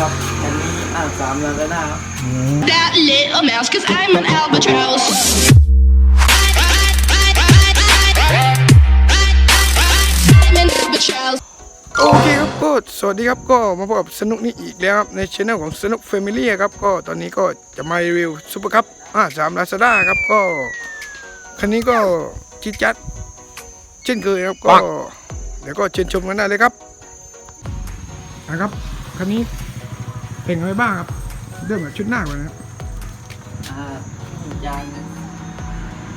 ครับอันนี้อ่านสามลาซาด้าครับ that little mouse, cause I'm an albatross. I'm an albatross. โอเคครับก็สวัสดีครับก็มาพบกับสนุกนี่อีกแล้วครับในช anel ของสนุกแฟมิลี่ครับก็ตอนนี้ก็จะมารีวิวซูเปอร์คัพอ่าสามลาซาด้าครับก็คันนี้ก็จิดจัดเช่นเคยครับก็เดี๋ยวก็เชิญชมกันได้เลยครับนะครับคันนี้ เป็นไงบ้างครับ เริ่มจากชุดหน้าก่อนนะครับ อ่ายาง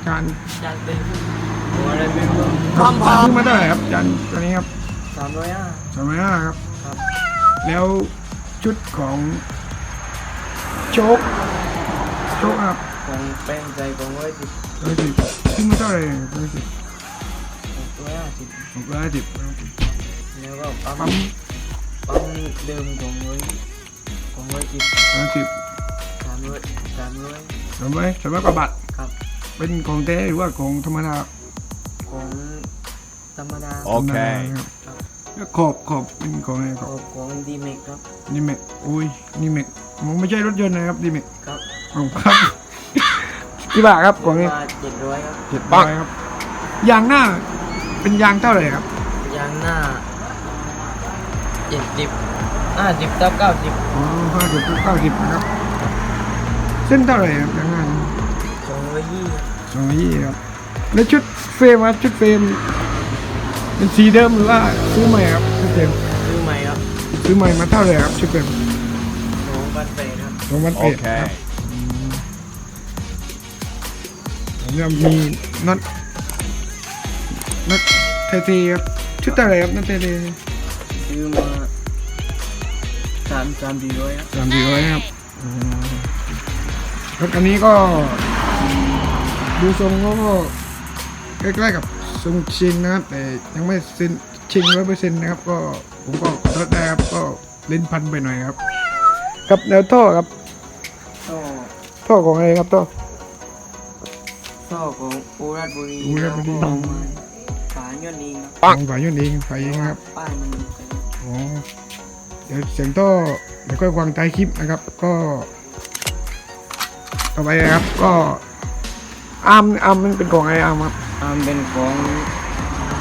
การยางเต็มหัวอะไรไม่รู้ซื้อมาได้าไหร่ครับจานตัวนี้ครับสามร้อยห้าสมัยห้าครับ ครับ แล้วชุดของโชคโชคครับของแป้งใจของร้อยสิบร้อยสิบซึ่งมันเท่าไหร่ร้อยสิบร้อยห้าสิบหกร้อยสิบแล้วก็ปั๊ปั๊มมปั๊มเดิมของร้อย ของร้อยสิบร้อยสิบสามร้อยสามร้อยสามร้อยสามร้อยกว่าบาทครับเป็นของแท้หรือว่าของธรรมดาของธรรมดาธรรมดาครับแล้วขอบขอบเป็นของอะไรขขออบงของดีเมกครับนี่เมกอุ้ยนี่เมกมันไม่ใช่รถยนต์นะครับดีเมกครับของครับ กี่บาทครับของนี้มาเจ็ดร้อยครับเจ็ดร้อยครับยางหน้าเป็นยางเท่าไหร่ครับยางหน้าเจ็ดสิบ ห้าสิบเก้าเก้าสิบอ๋อห้าสิบเก้าสิบนะครับ เส้นเท่าไหร่ครับยางหน้าสองร้อยยี่สองร้อยยี่ครับ แล้วชุดเฟรมครับชุดเฟรมเป็นสีเดิมหรือว่าซื้อใหม่ครับชุดเฟรมซื้อใหม่ครับซื้อใหม่มาเท่าไหร่ครับชุดเฟรมสองพันแปดครับสองพันเอ็ดครับแล้วมีน็อตน็อตไทเทครับชุดเท่าไหร่ครับน็อตไทเทซื้อมา สามสามสี่ร้อยครับสามสี่ร้อยครับอืมรถอันนี้ก็ ดูทรงก็ใกล้ๆกับทรงชิงนะครับ แต่ยังไม่เซ็นชิงร้อยเปอร์เซ็นต์นะครับ ก็ผมก็ขอโทษนะครับก็เล่นพันไปหน่อยครับ ครับแนวท่อครับ ท่อท่อของอะไรครับท่อ ท่อของอุรัตบุรีอุรัตบุรี แล้วก็มาฝายยนต์เองครับของฝ่ายยนต์เองฝ่ายเองครับ ป้ายมันเป็นอ๋อ เดี๋ยวเสียงท่อเดี๋ยวก็วางใต้คลิปนะครับ ก็ต่อไปนะครับก็อาร์มอาร์มมันเป็นของอะไรอาร์มครับอ่าเป็นของ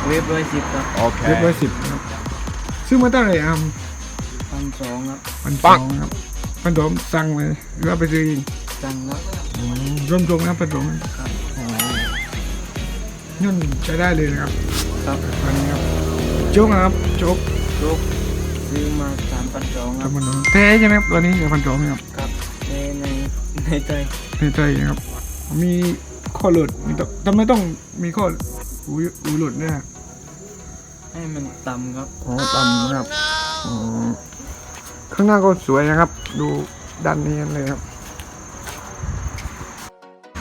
เว็บร้อยสิบครับเรียบร้อยสิบนะครับซื้อมาเท่าไหร่อาร์มพันสองครับพันสองครับพันสองสั่งเลยหรือว่าไปซื้อเองจังครับร่วมตรงนะพันสองครับย่นใช้ได้เลยนะครับครับอันนี้ครับโจ๊กนะครับโจ๊กลูกซื้อมาสาม พันสองครับพันสองแท้ใช่ไหมครับตัวนี้พันสองครับครับ ใน ใน ในใจในใจนะครับ มีข้อหลุดมีต้องทำไมต้องมีข้อหูหูหลุดเนี่ยให้มันต่ำครับ อ๋อต่ำนะครับอ๋อข้างหน้าก็สวยนะครับ ดูด้านนี้เลยครับ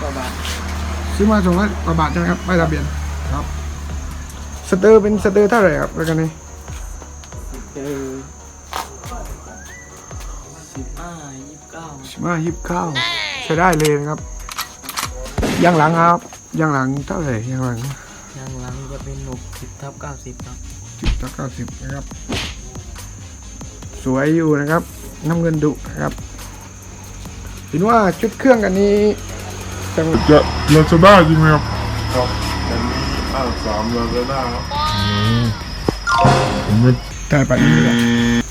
ก็บาทซื้อมาสองร้อยกว่าบาทใช่ไหมครับไม่ทะเบียนครับสเตอร์เป็นสเตอร์เท่าไหร่ครับแล้วกันนี้ เจอ สิบเก้าสิบห้ายี่สิบเก้าใช้ได้เลยนะครับยางหลังครับยางหลังเท่าไหร่ยางหลังยางหลังจะเป็นหกสิบทับเก้าสิบครับสิบต่อเก้าสิบนะครับ สวยอยู่นะครับน้ำเงินดุนะครับเห็นว่าชุดเครื่องกันนี้จังจะลาซาด้าจริงไหมครับครับอันนี้อ่านสามลาซาด้าครับผมไม่ถ่ายไปนี่แหละ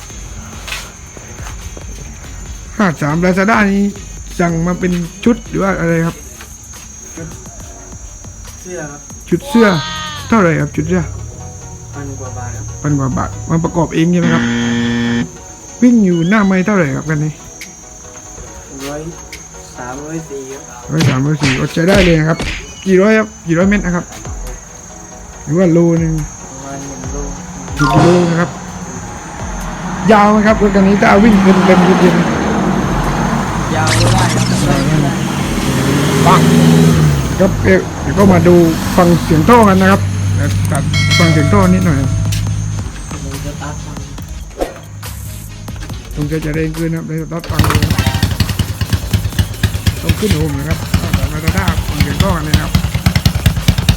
ห้าสามลาซาด้านี้สั่งมาเป็นชุดหรือว่าอะไรครับ เสื้อครับชุดเสื้อ เท่าไหร่ครับชุดเสื้อพันกว่าบาทครับพันกว่าบาทมันประกอบเองใช่ไหมครับ วิ่งอยู่หน้าไม้เท่าไหร่ครับกันนี้ร้อยสามร้อยสี่ครับร้อยสามร้อยสี่ก็ใช้ได้เลยนะครับ กี่ร้อยครับกี่ร้อยเมตรนะครับ หรือว่าโลหนึ่งประมาณหนึ่งโลกี่กิโลนะครับ ยาวไหมครับรถคันนี้ถ้าวิ่งเป็นเป็นเย็น ยาวไม่ได้ครับสั้นไปังครับเอ๊ะเดี๋ยวก็มาดูฟังเสียงท่อกันนะครับตัดฟังเสียงท่อนิดหน่อยตรงจะจะเร่งขึ้นนะครับเดี๋ยวตัดฟังเลยต้องขึ้นโฮมนะครับแต่มาตาด้าฟังเสียงท่อกันเลยนะครับ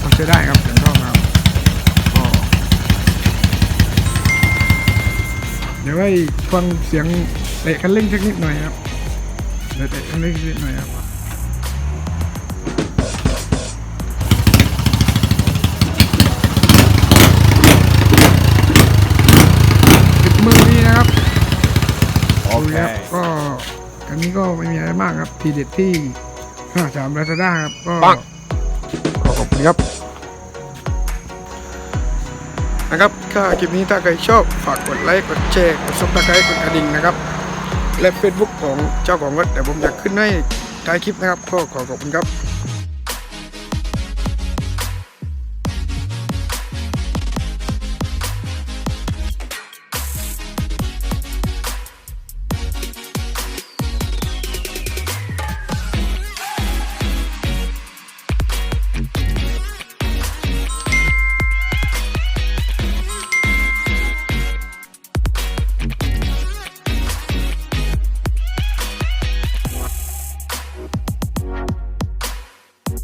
มันใช้ได้ครับเสียงท่อครับเดี๋ยวให้ฟังเสียงเตะคันเร่งสักนิดหน่อยครับ เดี๋ยวเตะคันเร่งสักนิดหน่อยครับติดมือนี่นะครับโอเคครับก็อันนี้ก็ไม่มีอะไรมากครับ ทีเด็ดที่ห้าสามลาซาด้าครับ ก็ขอขอบคุณครับนะครับถ้าคลิปนี้ถ้าใครชอบฝากกดไลค์กดแชร์กดซับสไครต์กดกระดิ่งนะครับ และ Facebook ของเจ้าของรถแต่ผมอยากขึ้นให้ท้ายคลิปนะครับก็ขอขอบคุณครับ